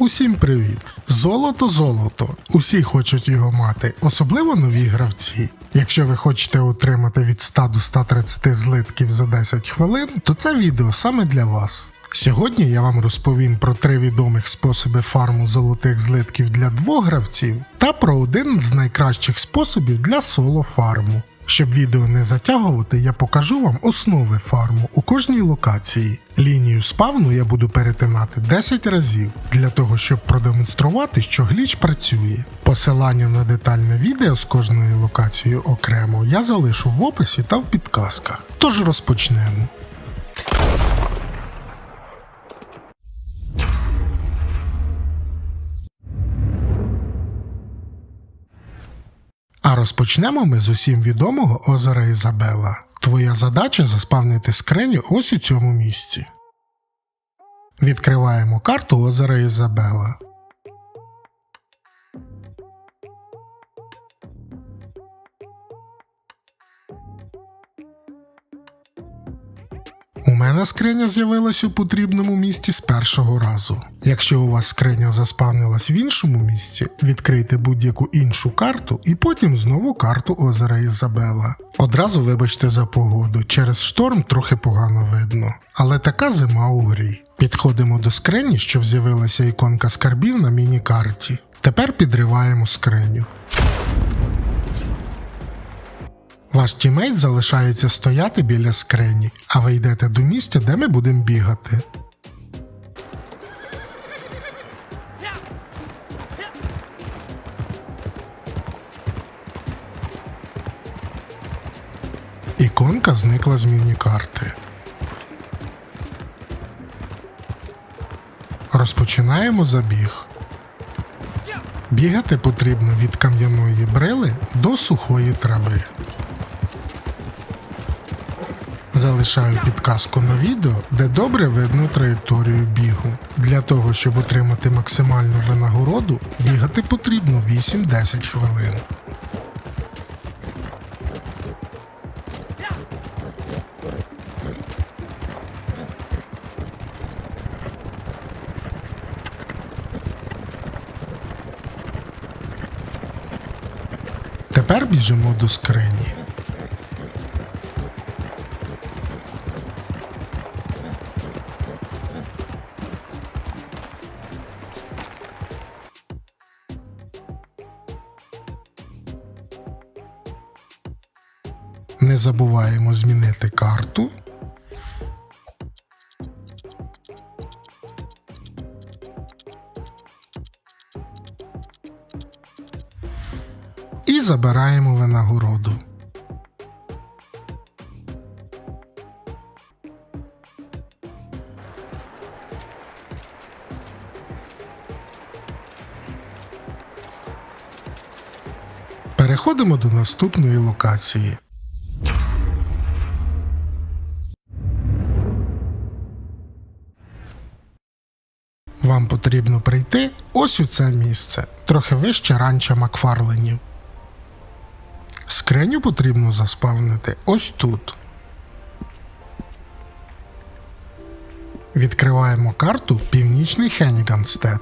Усім привіт! Золото золото. Усі хочуть його мати, особливо нові гравці. Якщо ви хочете отримати від 100 до 130 злитків за 10 хвилин, то це відео саме для вас. Сьогодні я вам розповім про три відомих способи фарму золотих злитків для двох гравців та про один з найкращих способів для соло фарму. Щоб відео не затягувати, я покажу вам основи фарму у кожній локації. Лінію спавну я буду перетинати 10 разів для того, щоб продемонструвати, що гліч працює. Посилання на детальне відео з кожною локацією окремо я залишу в описі та в підказках. Тож розпочнемо. Розпочнемо ми з усім відомого озера Ізабела. Твоя задача заспавнити скриню ось у цьому місці. Відкриваємо карту озера Ізабела. Мене скриня з'явилась у потрібному місці з першого разу. Якщо у вас скриня заспавнилась в іншому місці, відкрийте будь-яку іншу карту і потім знову карту озера Ізабела. Одразу вибачте за погоду, через шторм трохи погано видно. Але така зима у грі. Підходимо до скрині, щоб з'явилася іконка скарбів на міні-карті. Тепер підриваємо скриню. Ваш тімейт залишається стояти біля скрині, а ви йдете до місця, де ми будемо бігати. Іконка зникла з міні-карти. Розпочинаємо забіг. Бігати потрібно від кам'яної брили до сухої трави. Залишаю підказку на відео, де добре видно траєкторію бігу. Для того, щоб отримати максимальну винагороду, бігати потрібно 8-10 хвилин. Тепер біжимо до скрині. Не забуваємо змінити карту. І забираємо винагороду. Переходимо до наступної локації. Ось у це місце, трохи вище ранча Макфарленів. Скриню потрібно заспавнити ось тут. Відкриваємо карту Північний Хеніганстед.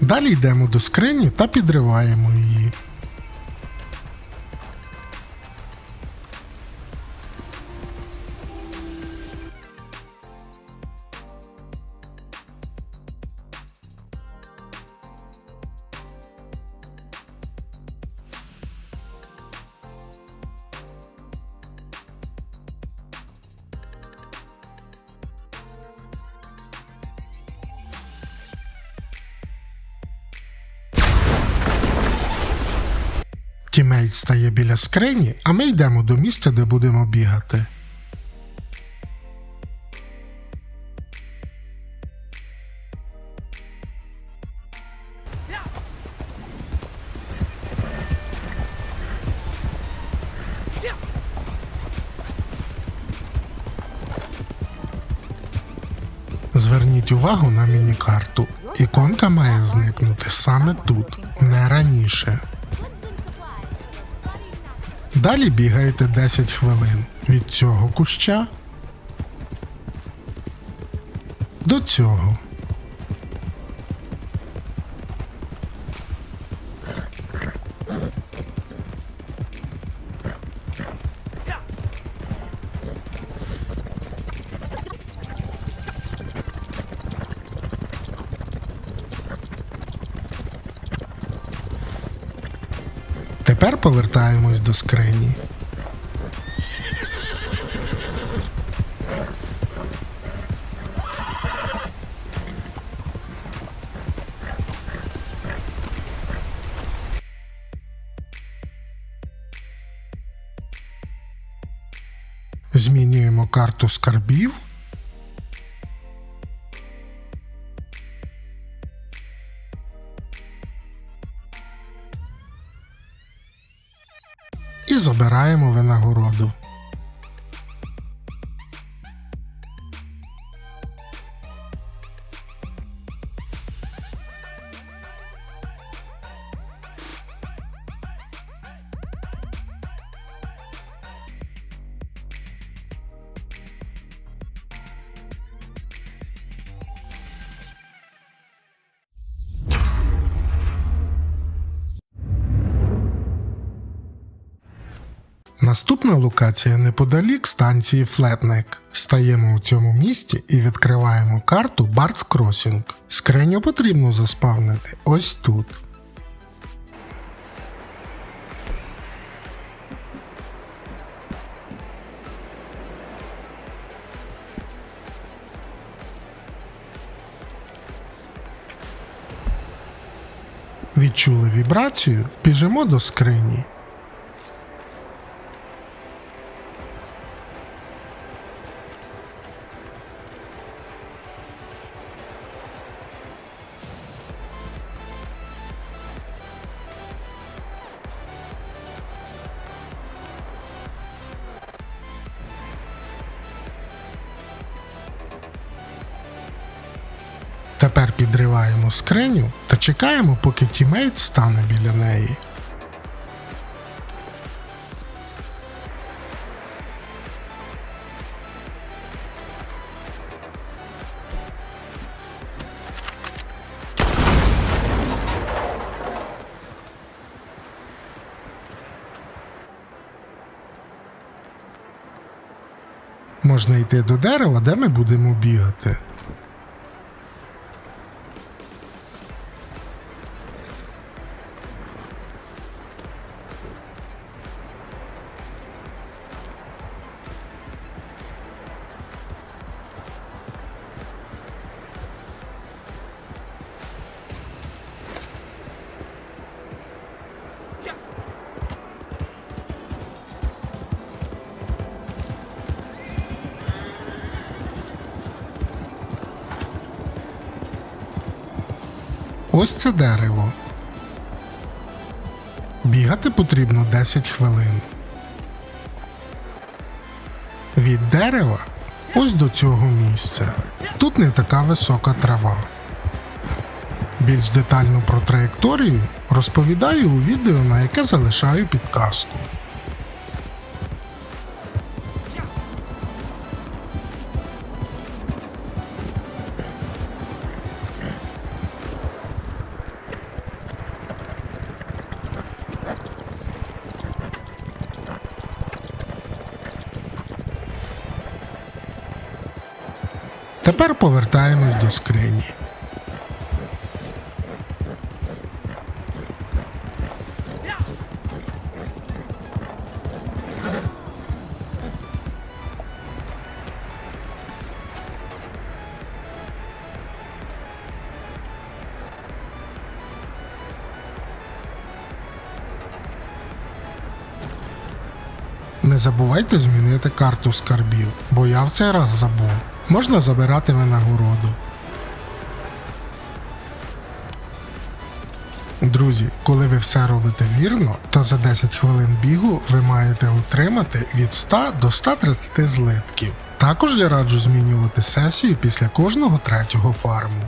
Далі йдемо до скрині та підриваємо її. Тімейт стає біля скрині, а ми йдемо до місця, де будемо бігати. Зверніть увагу на міні-карту. Іконка має зникнути саме тут, не раніше. Далі бігаєте 10 хвилин від цього куща до цього. Тепер повертаємось до скрині. Змінюємо карту скарбів. Наступна локація неподалік станції Флетнек. Стаємо у цьому місті і відкриваємо карту Бардс Кросінг. Скриню потрібно заспавнити ось тут. Відчули вібрацію, біжимо до скрині. Тепер підриваємо скриню та чекаємо, поки тімейт стане біля неї. Можна йти до дерева, де ми будемо бігати. Ось це дерево. Бігати потрібно 10 хвилин. Від дерева ось до цього місця. Тут не така висока трава. Більш детально про траєкторію розповідаю у відео, на яке залишаю підказку. Тепер повертаємось до скрині. Не забувайте змінити карту скарбів, бо я в цей раз забув. Можна забирати винагороду. Друзі, коли ви все робите вірно, то за 10 хвилин бігу ви маєте отримати від 100 до 130 злитків. Також я раджу змінювати сесію після кожного третього фарму.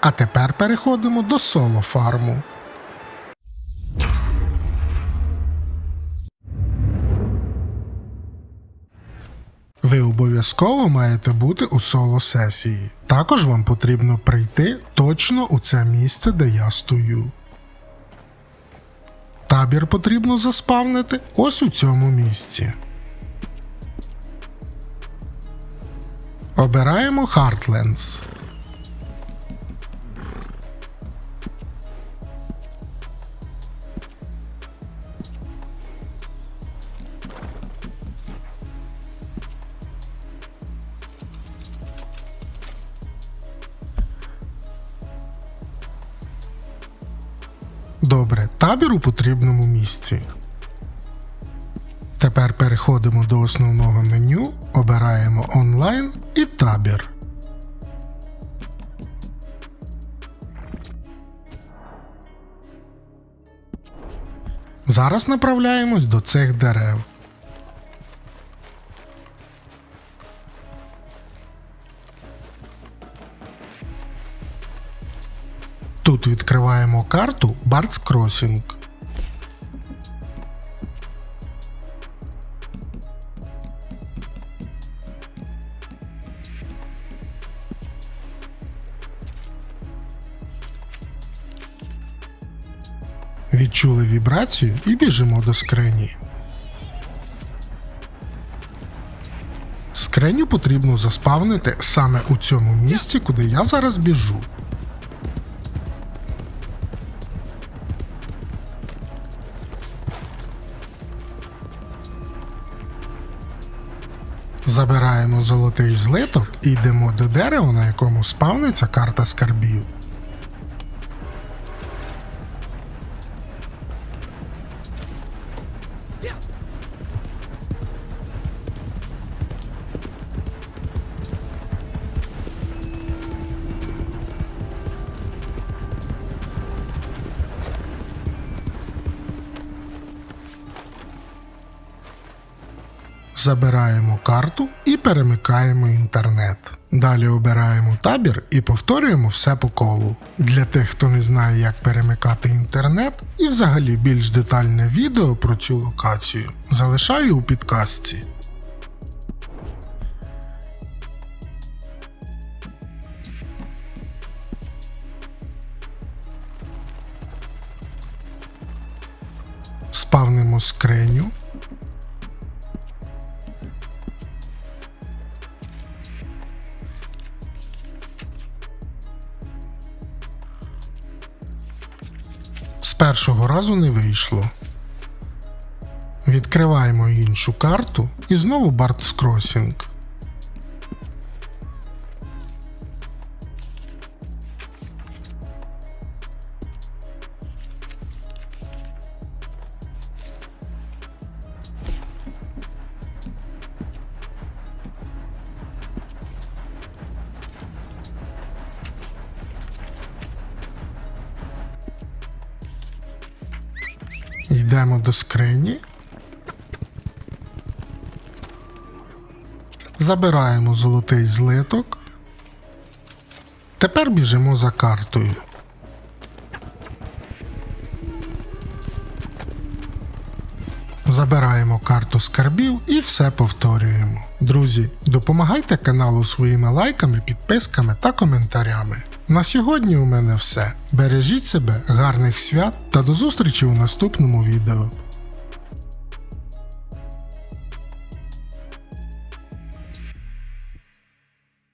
А тепер переходимо до соло фарму. Обов'язково маєте бути у соло сесії. Також вам потрібно прийти точно у це місце, де я стою. Табір потрібно заспавнити ось у цьому місці. Обираємо Heartlands. Добре, табір у потрібному місці. Тепер переходимо до основного меню, обираємо онлайн і табір. Зараз направляємось до цих дерев. Відкриваємо карту Bard's Crossing. Відчули вібрацію і біжимо до скрині. Скриню потрібно заспавнити саме у цьому місці, куди я зараз біжу. Забираємо золотий злиток і йдемо до дерева, на якому спавниться карта скарбів. Забираємо карту перемикаємо інтернет. Далі обираємо табір і повторюємо все по колу. Для тих, хто не знає, як перемикати інтернет, і взагалі більш детальне відео про цю локацію залишаю у підказці. Спавнимо скриню. Першого разу не вийшло. Відкриваємо іншу карту і знову барт Crossing. Йдемо до скрині. Забираємо золотий злиток. Тепер біжимо за картою. Забираємо карту скарбів і все повторюємо. Друзі, допомагайте каналу своїми лайками, підписками та коментарями. На сьогодні у мене все. Бережіть себе, гарних свят та до зустрічі у наступному відео.